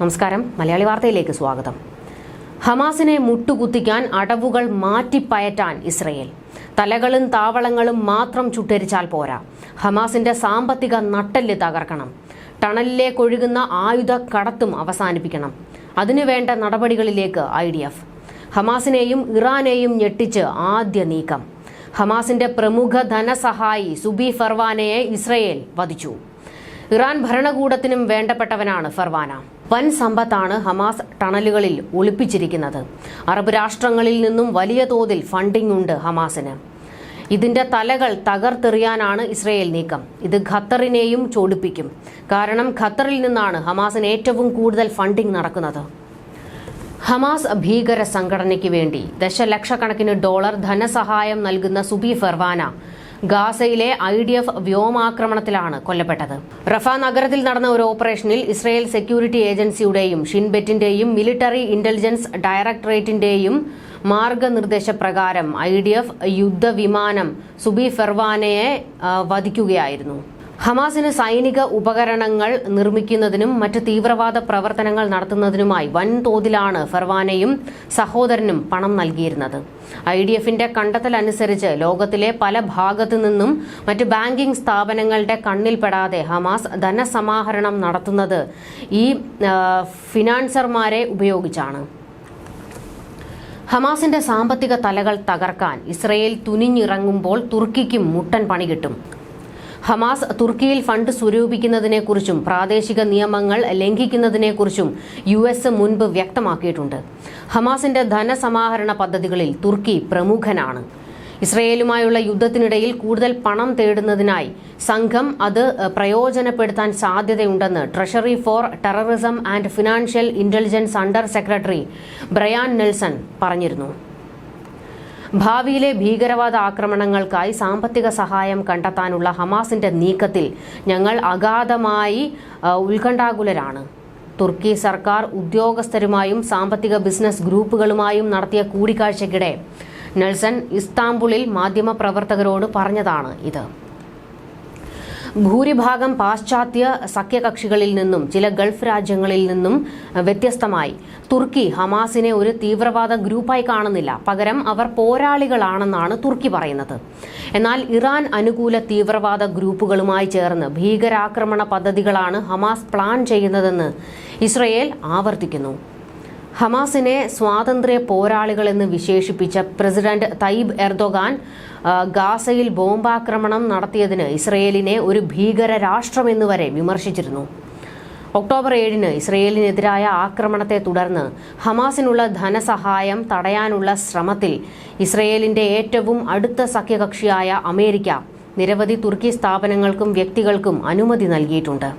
നമസ്കാരം. മലയാളി വാർത്തയിലേക്ക് സ്വാഗതം. ഹമാസിനെ മുട്ടുകുത്തിക്കാൻ അടവുകൾ മാറ്റിപ്പയറ്റാൻ ഇസ്രയേൽ. തലകളും താവളങ്ങളും മാത്രം ചുട്ടരിച്ചാൽ പോരാ. ഹമാസിന്റെ സാമ്പത്തിക നട്ടെല്ല് തകർക്കണം. ടണലിലേക്കൊഴുകുന്ന ആയുധ കടത്തും അവസാനിപ്പിക്കണം. അതിനുവേണ്ട നടപടികളിലേക്ക് ഐ ഡി എഫ്. ഹമാസിനെയും ഇറാനെയും ഞെട്ടിച്ച് ആദ്യ നീക്കം. ഹമാസിന്റെ പ്രമുഖ ധനസഹായി സുബി ഫർവാനയെ ഇസ്രയേൽ വധിച്ചു. ഇറാൻ ഭരണകൂടത്തിനും വേണ്ടപ്പെട്ടവനാണ് ഫർവാന. വൻ സമ്പത്താണ് ഹമാസ് ടണലുകളിൽ ഒളിപ്പിച്ചിരിക്കുന്നത്. അറബ് രാഷ്ട്രങ്ങളിൽ നിന്നും വലിയ തോതിൽ ഫണ്ടിംഗ് ഉണ്ട് ഹമാസിന്. ഇതിന്റെ തലകൾ തകർത്തെറിയാനാണ് ഇസ്രയേൽ നീക്കം. ഇത് ഖത്തറിനെയും ചോടിപ്പിക്കും. കാരണം ഖത്തറിൽ നിന്നാണ് ഹമാസിന് ഏറ്റവും കൂടുതൽ ഫണ്ടിംഗ് നടക്കുന്നത്. ഹമാസ് ഭീകര സംഘടനയ്ക്ക് വേണ്ടി ദശലക്ഷക്കണക്കിന് ഡോളർ ധനസഹായം നൽകുന്ന സുബി ഫെർവാന ഗാസയിലെ ഐ ഡി എഫ് വ്യോമാക്രമണത്തിലാണ് കൊല്ലപ്പെട്ടത്. റഫാ നഗരത്തിൽ നടന്ന ഒരു ഓപ്പറേഷനിൽ ഇസ്രയേൽ സെക്യൂരിറ്റി ഏജൻസിയുടെയും ഷിൻബെറ്റിന്റെയും മിലിറ്ററി ഇന്റലിജൻസ് ഡയറക്ടറേറ്റിന്റെയും മാർഗനിർദ്ദേശപ്രകാരം ഐ ഡി എഫ് യുദ്ധവിമാനം സുബി ഫെർവാനയെ വധിക്കുകയായിരുന്നു. ഹമാസിന് സൈനിക ഉപകരണങ്ങൾ നിർമ്മിക്കുന്നതിനും മറ്റ് തീവ്രവാദ പ്രവർത്തനങ്ങൾ നടത്തുന്നതിനുമായി വൻതോതിലാണ് ഫർവാനയും സഹോദരനും പണം നൽകിയിരുന്നത്. ഐ ഡി എഫിന്റെ കണ്ടെത്തൽ അനുസരിച്ച് ലോകത്തിലെ പല ഭാഗത്തു നിന്നും മറ്റ് ബാങ്കിംഗ് സ്ഥാപനങ്ങളുടെ കണ്ണിൽപ്പെടാതെ ഹമാസ് ധനസമാഹരണം നടത്തുന്നത് ഈ ഫിനാൻസർമാരെ ഉപയോഗിച്ചാണ്. ഹമാസിന്റെ സാമ്പത്തിക തലകൾ തകർക്കാൻ ഇസ്രയേൽ തുനിഞ്ഞിറങ്ങുമ്പോൾ തുർക്കിക്കും മുട്ടൻ പണി കിട്ടും. ഹമാസ് തുർക്കിയിൽ ഫണ്ട് സ്വരൂപിക്കുന്നതിനെക്കുറിച്ചും പ്രാദേശിക നിയമങ്ങൾ ലംഘിക്കുന്നതിനെക്കുറിച്ചും യു എസ് മുൻപ് വ്യക്തമാക്കിയിട്ടുണ്ട്. ഹമാസിന്റെ ധനസമാഹരണ പദ്ധതികളിൽ തുർക്കി പ്രമുഖനാണ്. ഇസ്രയേലുമായുള്ള യുദ്ധത്തിനിടയിൽ കൂടുതൽ പണം തേടുന്നതിനായി സംഘം അത് പ്രയോജനപ്പെടുത്താൻ സാധ്യതയുണ്ടെന്ന് treasury for terrorism and financial intelligence under secretary Brian Nelson പറഞ്ഞിരുന്നു. ഭാവിയിലെ ഭീകരവാദ ആക്രമണങ്ങൾക്കായി സാമ്പത്തിക സഹായം കണ്ടെത്താനുള്ള ഹമാസിന്റെ നീക്കത്തിൽ ഞങ്ങൾ അഗാധമായി ഉത്കണ്ഠാകുലരാണ്. തുർക്കി സർക്കാർ ഉദ്യോഗസ്ഥരുമായും സാമ്പത്തിക ബിസിനസ് ഗ്രൂപ്പുകളുമായും നടത്തിയ കൂടിക്കാഴ്ചയ്ക്കിടെ നെൽസൺ ഇസ്താംബുളിൽ മാധ്യമപ്രവർത്തകരോട് പറഞ്ഞതാണ് ഇത്. ഭൂരിഭാഗം പാശ്ചാത്യ സഖ്യകക്ഷികളിൽ നിന്നും ചില ഗൾഫ് രാജ്യങ്ങളിൽ നിന്നും വ്യത്യസ്തമായി. തുർക്കി ഹമാസിനെ ഒരു തീവ്രവാദ ഗ്രൂപ്പായി കാണുന്നില്ല. പകരം അവർ പോരാളികളാണെന്നാണ് തുർക്കി പറയുന്നത്. എന്നാൽ ഇറാൻ അനുകൂല തീവ്രവാദ ഗ്രൂപ്പുകളുമായി ചേർന്ന് ഭീകരാക്രമണ പദ്ധതികളാണ് ഹമാസ് പ്ലാൻ ചെയ്യുന്നതെന്ന് ഇസ്രയേൽ ആവർത്തിക്കുന്നു. ഹമാസിനെ സ്വാതന്ത്ര്യ പോരാളികളെന്ന് വിശേഷിപ്പിച്ച പ്രസിഡന്റ് തയ്യിബ് എർദോഗാൻ ഗാസയിൽ ബോംബാക്രമണം നടത്തിയതിന് ഇസ്രയേലിനെ ഒരു ഭീകര രാഷ്ട്രമെന്ന് വരെ വിമർശിച്ചിരുന്നു. ഒക്ടോബർ ഏഴിന് ഇസ്രയേലിനെതിരായ ആക്രമണത്തെ തുടർന്ന് ഹമാസിനുള്ള ധനസഹായം തടയാനുള്ള ശ്രമത്തിൽ ഇസ്രയേലിന്റെ ഏറ്റവും അടുത്ത സഖ്യകക്ഷിയായ അമേരിക്ക നിരവധി തുർക്കി സ്ഥാപനങ്ങൾക്കും വ്യക്തികൾക്കും അനുമതി നൽകിയിട്ടുണ്ട്.